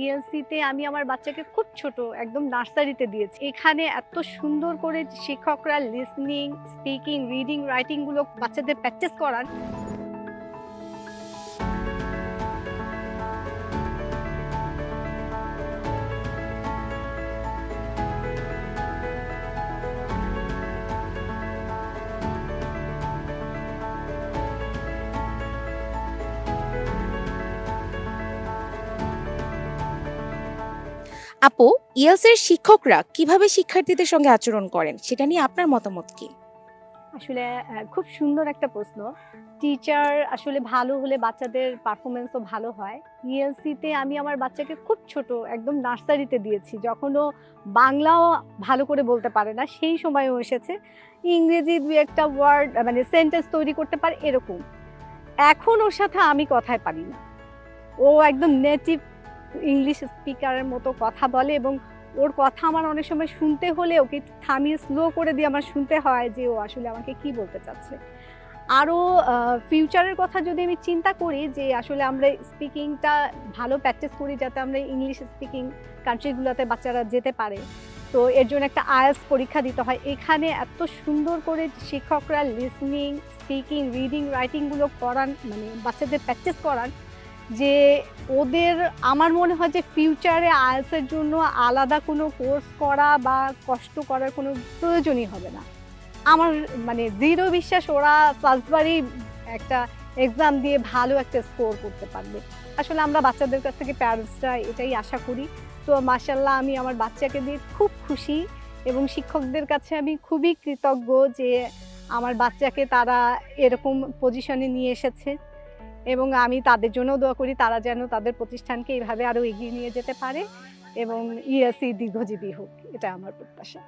ইএলসিতে আমি আমার বাচ্চাকে খুব ছোট, একদম নার্সারিতে দিয়েছি। এখানে এত সুন্দর করে শিক্ষকরা লিসনিং স্পিকিং রিডিং রাইটিংগুলো বাচ্চাদের প্র্যাকটিস করান। আপু ইয়েলসের শিক্ষকরা কীভাবে শিক্ষার্থীদের সঙ্গে আচরণ করেন? সেটা নিয়ে আপনার মতামত কি? আসলে খুব সুন্দর একটা প্রশ্ন। টিচার আসলে ভালো হলে বাচ্চাদের পারফরমেন্সও ভালো হয়। ইএলসিতে আমি আমার বাচ্চাকে খুব ছোট, একদম নার্সারিতে দিয়েছি। যখন ও বাংলাও ভালো করে বলতে পারে না, সেই সময়ও এসেছে। ইংরেজি দু একটা ওয়ার্ড মানে সেন্টেন্স তৈরি করতে পারে এরকম। এখন ওর সাথে আমি কথায় পারি না। ও একদম নেটিভ ইংলিশ স্পিকারের মতো কথা বলে এবং ওর কথা আমার অনেক সময় শুনতে হলে ওকে থামিয়ে স্লো করে দিয়ে আমার শুনতে হয় যে ও আসলে আমাকে কি বলতে চাচ্ছে। আরও ফিউচারের কথা যদি আমি চিন্তা করি যে আসলে আমরা স্পিকিংটা ভালো প্র্যাকটিস করি যাতে আমরা ইংলিশ স্পিকিং কান্ট্রিগুলোতে বাচ্চারা যেতে পারে, তো এর জন্য একটা আয়াস পরীক্ষা দিতে হয়। এখানে এত সুন্দর করে শিক্ষকরা লিসনিং স্পিকিং রিডিং রাইটিংগুলো করান মানে বাচ্চাদের প্র্যাকটিস করান যে ওদের, আমার মনে হয় যে ফিউচারে আইএলসের জন্য আলাদা কোনো কোর্স করা বা কষ্ট করার কোনো প্রয়োজনই হবে না। আমার মানে দৃঢ় বিশ্বাস, ওরা ফার্স্টবারই একটা এক্সাম দিয়ে ভালো একটা স্কোর করতে পারবে। আসলে আমরা বাচ্চাদের কাছ থেকে প্যারেন্টসরা এটাই আশা করি। তো মাসাল্লাহ আমি আমার বাচ্চাকে দিয়ে খুব খুশি এবং শিক্ষকদের কাছে আমি খুবই কৃতজ্ঞ যে আমার বাচ্চাকে তারা এরকম পজিশনে নিয়ে এসেছে। এবং আমি তাদের জন্য দোয়া করি তারা যেন তাদের প্রতিষ্ঠানকে এইভাবে আরও এগিয়ে নিয়ে যেতে পারে এবং ইএসসি দীর্ঘজীবী হোক এটা আমার প্রত্যাশা।